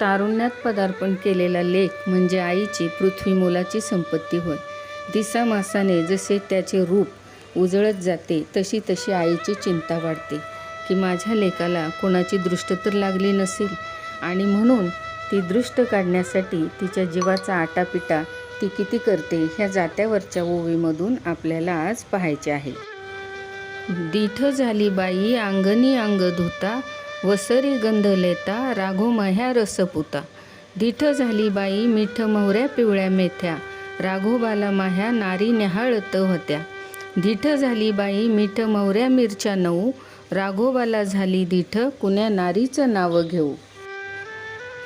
तारुण्यात पदार्पण केलेला लेख म्हणजे आईची पृथ्वी मोलाची संपत्ती होय. दिसामासाने जसे त्याचे रूप उजळत जाते तशी तशी आईची चिंता वाढते की माझ्या लेखाला कोणाची दृष्ट तर लागली नसेल? आणि म्हणून ती दृष्ट काढण्यासाठी तिच्या जीवाचा आटापिटा ती किती करते ह्या जात्यावरच्या ओवीमधून आपल्याला आज पाहायचे आहे. दीठ झाली बाई अंगणी अंग धुता वसरी गंध लेता राघो मह्या रसपुता दिठ झाली बाई मिठ मोहऱ्या पिवळ्या मेथ्या. राघोबाला माह्या नारी न्याहाळत होत्या. दिठ झाली बाई मिठ मोहऱ्या मिरच्या नऊ. राघोबाला झाली दिठ कुण्या नारीचं नावं घेऊ.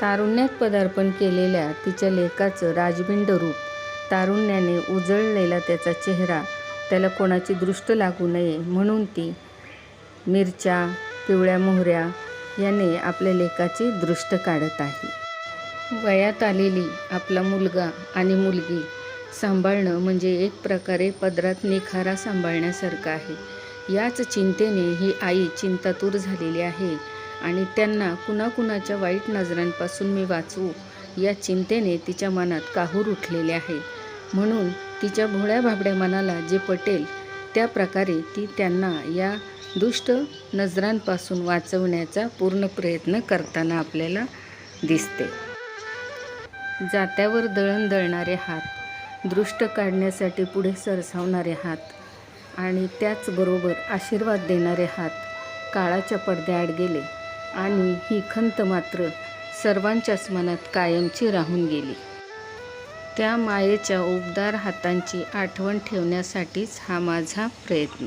तारुण्यात पदार्पण केलेल्या तिच्या लेखाचं राजबिंड रूप. तारुण्याने उजळलेला त्याचा चेहरा. त्याला कोणाची दृष्ट लागू नये म्हणून ती मिरच्या पिवळ्या मोहऱ्या याने आपल्या लेखाची दृष्ट काढत आहे. वयात आलेली आपला मुलगा आणि मुलगी सांभाळणं म्हणजे एक प्रकारे पदरात निखारा सांभाळण्यासारखं आहे. याच चिंतेने ही आई चिंतातूर झालेली आहे आणि त्यांना कुणाकुणाच्या वाईट नजरांपासून मी वाचवू या चिंतेने तिच्या मनात काहूर उठलेले आहे. म्हणून तिच्या भोळ्या भाबड्या मनाला जे पटेल त्या प्रकारे ती त्यांना या दुष्ट नजरांपासून वाचवण्याचा पूर्ण प्रयत्न करताना आपल्याला दिसते. जात्यावर दळण दळणारे हात दृष्ट काढण्यासाठी पुढे सरसावणारे हात आणि त्याचबरोबर आशीर्वाद देणारे हात काळाच्या पडद्याआड गेले आणि ही खंत मात्र सर्वांच्याच मनात कायमची राहून गेली. त्या मायेच्या उबदार हातांची आठवण ठेवण्यासाठीच हा माझा प्रयत्न.